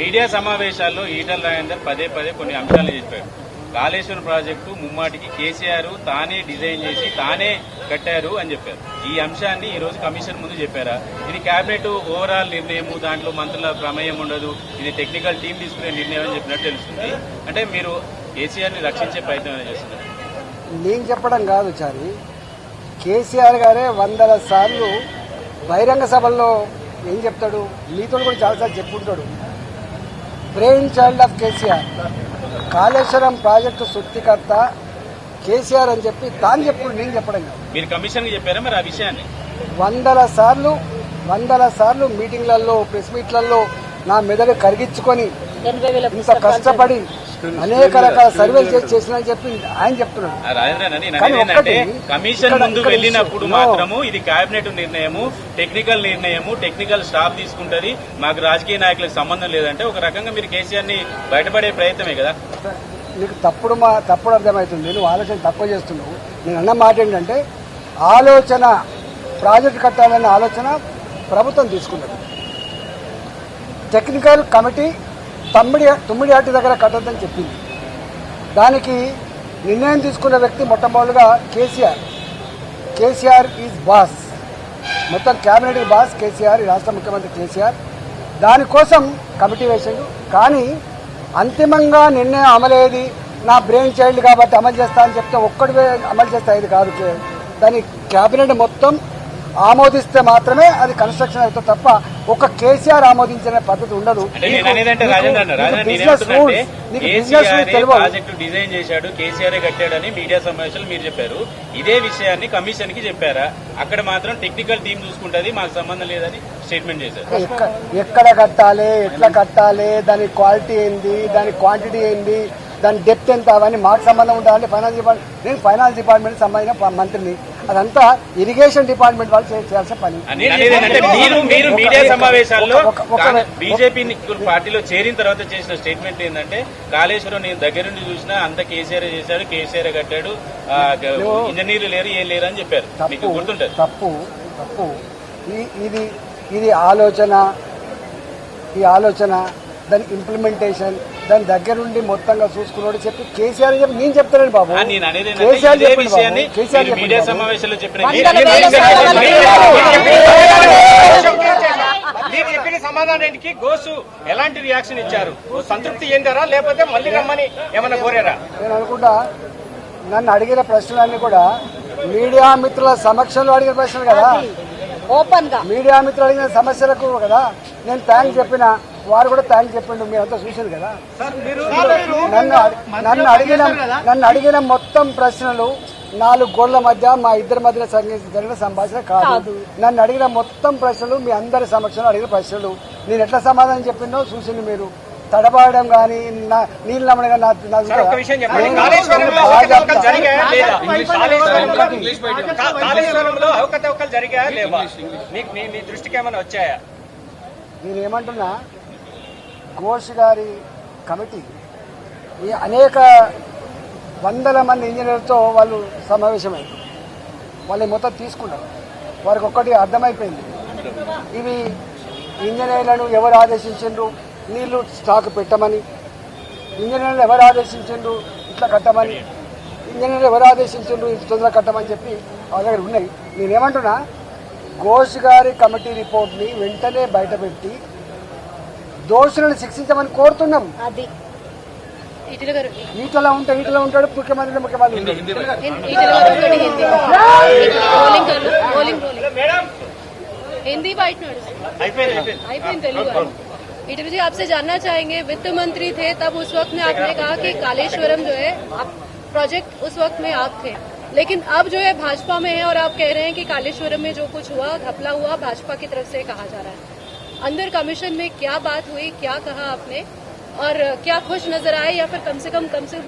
Media సమావేశాల్లో ఈటల రాజేందర్ పదే పదే కొన్ని అంశాలు చెప్పారు. కాళేశ్వరం ప్రాజెక్టు ముమ్మాటికి కేసీఆర్ తానే డిజైన్ చేసి తానే కట్టారు అని చెప్పారు. ఈ అంశాన్ని ఈ రోజు కమిషన్ ముందు చెప్పారా? ఇది కేబినెట్ ఓవరాల్ నిర్ణయము దాంట్లో మంత్రుల ప్రమేయం ఉండదు ఇది టెక్నికల్ టీం తీసుకునే నిర్ణయం అని చెప్పినట్టు తెలుస్తుంది. అంటే మీరు కేసీఆర్ని రక్షించే ప్రయత్నం చేస్తున్నారు? నేను చెప్పడం కాదు చారి. కేసీఆర్ గారే వందల సార్లు బహిరంగ సభల్లో ఏం చెప్తాడు? మీతో కూడా చాలాసార్లు చెప్పుకుంటాడు brain child of KCR Kaleshwaram project సృష్టికర్త కేసీఆర్ అని చెప్పి తాను చెప్పుడు నేను చెప్పడం కాదు. మీరు కమిషన్కి చెప్పారా మరి ఆ విషయాన్ని? వందల సార్లు వందల సార్లు మీటింగ్లలో ప్రెస్ మీట్లలో నా మెదడు కరిగించుకొని ఇంత కష్టపడి అనేక రకాల సర్వేలు చేసి చేసినని చెప్పి ఆయన చెప్తున్నాడు. కమిషన్ ముందు వెళ్ళినప్పుడు మాత్రము ఇది కేబినెట్ నిర్ణయము టెక్నికల్ నిర్ణయము టెక్నికల్ స్టాఫ్ తీసుకుంటది. మాకు రాజకీయ నాయకులకు సంబంధం లేదంటే ఒక రకంగా మీరు కేసీఆర్ని బయటపడే ప్రయత్నమే కదా. నీకు తప్పుడు మా తప్పుడు అర్థమవుతుంది నువ్వు ఆలోచన తక్కువ చేస్తున్నావు. నేను అన్న మాట ఏంటంటే ఆలోచన ప్రాజెక్ట్ కట్టాలనే ఆలోచన ప్రభుత్వం తీసుకున్నది. టెక్నికల్ కమిటీ తమ్మిడి తుమ్మిడి ఆటి దగ్గర కట్టద్దని చెప్పింది. దానికి నిర్ణయం తీసుకున్న వ్యక్తి మొట్టమొదటిగా కేసీఆర్. KCR is boss. మొత్తం క్యాబినెట్ బాస్ కేసీఆర్ ఈ రాష్ట్ర ముఖ్యమంత్రి కేసీఆర్. దానికోసం కమిటీ వేసిండు. కానీ అంతిమంగా నిర్ణయం అమలేది నా బ్రెయిన్ చైల్డ్ కాబట్టి అమలు చేస్తా అని చెప్తే ఒక్కడివే అమలు చేస్తా ఇది కాదు. దాని క్యాబినెట్ మొత్తం ఆమోదిస్తే మాత్రమే అది కన్స్ట్రక్షన్ అవుతుంది తప్ప ఒక కేసీఆర్ ఆమోదించిన పద్ధతి ఉండదు. బిజినెస్ రూల్స్ నీకు బిజినెస్ కేసీఆర్ రూల్స్ తెలియదు ప్రాజెక్టు డిజైన్ చేశాడు కేసీఆర్ కట్టాడని మీడియా సమావేశాలు మీరు చెప్పారు. ఇదే విషయాన్ని కమిషన్కి చెప్పారా? అక్కడ మాత్రం టెక్నికల్ టీం చూసుకుంటది మాకు సంబంధం లేదని స్టేట్మెంట్ చేశారు. ఎక్క- ఎక్కడ కట్టాలి ఎట్లా కట్టాలి దాని క్వాలిటీ ఏంది దాని క్వాంటిటీ ఏంది దాని డెప్త్ ఎంత అవన్నీ మాకు సంబంధం ఉండాలంటే ఫైనాన్స్ డిపార్ట్మెంట్ నేను ఫైనాన్స్ డిపార్ట్మెంట్ సంబంధించిన మంత్రిని. అదంతా ఇరిగేషన్ డిపార్ట్మెంట్ వాళ్ళు చేయాల్సిన పని. బీజేపీ పార్టీలో చేరిన తర్వాత చేసిన స్టేట్మెంట్ ఏంటంటే కాళేశ్వరం నేను దగ్గరుండి చూసినా అంత కేసీఆర్ చేశాడు కేసీఆర్ కట్టాడు ఇంజనీర్లు లేరు ఏం లేరు అని చెప్పారు. మీకు తప్పు తప్పు తప్పు. ఈ- ఇది ఇది ఆలోచన ఈ ఆలోచన దాని ఇంప్లిమెంటేషన్ దాని దగ్గరుండి మొత్తంగా చూసుకున్నాడు చెప్పి కేసీఆర్ చెప్పి నేను చెప్తానండి బాబు. కేసీఆర్ చెప్పండి. KCR media. సమావేశంలో చెప్పిన సమాధానానికి గోసు ఎలాంటి రియాక్షన్ ఇచ్చారు? సంతృప్తి చెందారా? లేకపోతే మళ్ళీ రమ్మని ఏమన్నా కోరారా? నేను అనుకుంటా నన్ను అడిగిన ప్రశ్నలన్నీ కూడా మీడియా మిత్రుల సమక్షంలో అడిగిన ప్రశ్నలు కదా. ఓపెన్గా మీడియా మిత్రులు అడిగిన సమస్యలకు కదా. నేను థ్యాంక్స్ చెప్పిన. వారు కూడా థ్యాంక్స్ చెప్పిండు మీరంతా చూసారు కదా? నన్ను నన్ను అడిగిన నన్ను అడిగిన మొత్తం ప్రశ్నలు నాలుగు గోళ్ళ మధ్య మా ఇద్దరి మధ్య జరిగిన సంభాషణ కాదు. నన్ను అడిగిన మొత్తం ప్రశ్నలు మీ అందరి సమక్షంలో అడిగిన ప్రశ్నలు. నేను ఎట్లా సమాధానం చెప్పిందో చూసింది మీరు. తడబాడడం కానీ నీళ్ళు నమ్మడం కానీ దృష్టికి ఏమైనా వచ్చాయా? నేను ఏమంటున్నా? ఘోష్ గారి కమిటీ ఈ అనేక వందల మంది ఇంజనీర్లతో వాళ్ళు సమావేశమైంది వాళ్ళు మొత్తం తీసుకున్నారు. వారికి ఒక్కటి అర్థమైపోయింది. ఇవి ఇంజనీర్లను ఎవరు ఆదేశించిండ్రు? నీళ్ళు స్టాక్ పెట్టమని. ఇంజనీర్లు ఎవరు ఆదేశించిండ్రు? ఇట్లా కట్టమని. ఇంజనీర్లు ఎవరు ఆదేశించిండ్రు? ఇంత తొందరగా కట్టమని చెప్పి వాళ్ళ దగ్గర ఉన్నాయి. నేనేమంటున్నా ఘోష్ గారి కమిటీ రిపోర్ట్ని వెంటనే బయటపెట్టి దోషులను శిక్షించమని కోరుతున్నాం అది ఇటుల గారు ఈటలా ఉంటే ఈటలా ఉంటాడు ముఖ్యమంత్రి ముఖ్యమంత్రి ఉంటాడు. ఇటుల గారు ఒకటి హిందీ రోలింగ్ కలు rolling rolling Hindi white notes అయిపోయింది అయిపోయింది అయిపోయింది తెలుగు इटू जी आपसे जानना चाहेंगे वित्त मंत्री थे तब उस वक्त में आपने कहा कि कालेश्वरम जो है आप प्रोजेक्ट उस वक्त में आप थे लेकिन अब जो है भाजपा में है और आप कह रहे हैं कि कालेश्वरम में जो कुछ हुआ घपला हुआ भाजपा की तरफ से कहा जा रहा है अंदर कमीशन में क्या बात हुई, क्या कहा आपने? और क्या खुश नज़र आए या फिर कम से कम कम से